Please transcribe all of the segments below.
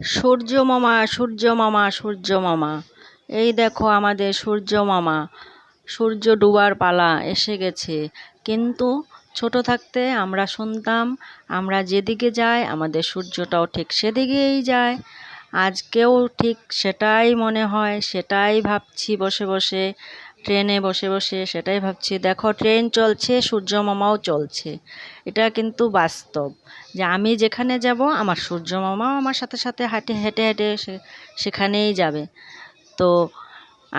সূর্য মামা সূর্য মামা সূর্য মামা। এই দেখো আমাদের সূর্য মামা। সূর্য ডুবার পালা এসে গেছে। কিন্তু ছোট থাকতে আমরা শুনতাম, আমরা যেদিকে যাই, আমাদের সূর্যটাও ঠিক সেদিকেই যায়। আজকেও ঠিক সেটাই মনে হয়, সেটাই ভাবছি বসে বসে। ট্রেনে বসে বসে সেটাই ভাবছি। দেখো, ট্রেন চলছে সূর্য মামাও চলছে। এটা কিন্তু বাস্তব যে আমি যেখানে যাব, আমার সূর্য মামাও আমার সাথে সাথে হাঁটে, হেঁটে হেঁটে সেখানেই যাবে। তো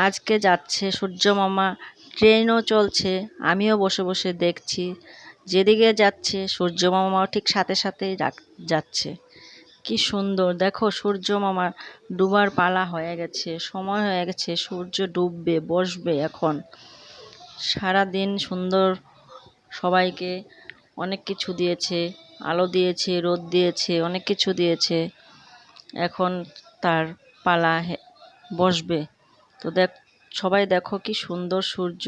আজকে যাচ্ছে সূর্য মামা ট্রেনও চলছে, আমিও বসে বসে দেখছি। যেদিকে যাচ্ছে সূর্য মামাও ঠিক সাথে সাথেই যাচ্ছে। কি সুন্দর। দেখো, সূর্য মামা ডুবার পালা হয়ে গেছে, সময় হয়ে গেছে, সূর্য ডুববে, বসবে এখন। সারা দিন সুন্দর সবাইকে অনেক কিছু দিয়েছে, আলো দিয়েছে, রোদ দিয়েছে, অনেক কিছু দিয়েছে। এখন তার পালা বসবে। তো দেখ, সবাই দেখো কি সুন্দর সূর্য,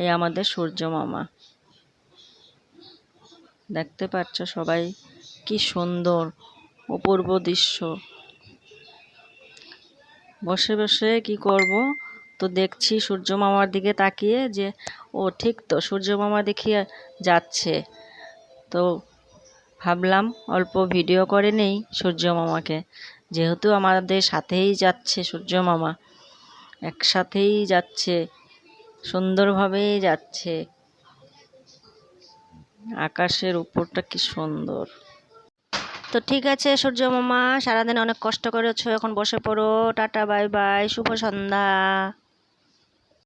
এই আমাদের সূর্য মামা। দেখতে পাচ্ছ সবাই? কি সুন্দর অপূর্ব দৃশ্য। বসে বসে কি করব? তো দেখছি সূর্য মামার দিকে তাকিয়ে যে, ও ঠিক তো, সূর্য মামা দেখিয়ে যাচ্ছে। তো ভাবলাম অল্প ভিডিও করে নেই সূর্য মামাকে। যেহেতু আমাদের সাথেই যাচ্ছে সূর্য মামা, একসাথেই যাচ্ছে, সুন্দরভাবেই যাচ্ছে। আকাশের উপরটা কি সুন্দর। তো ঠিক আছে, সূর্য মামা, সারাদিন অনেক কষ্ট করেছ, এখন বসে পড়ো, টাটা, বাই বাই, শুভ সন্ধ্যা।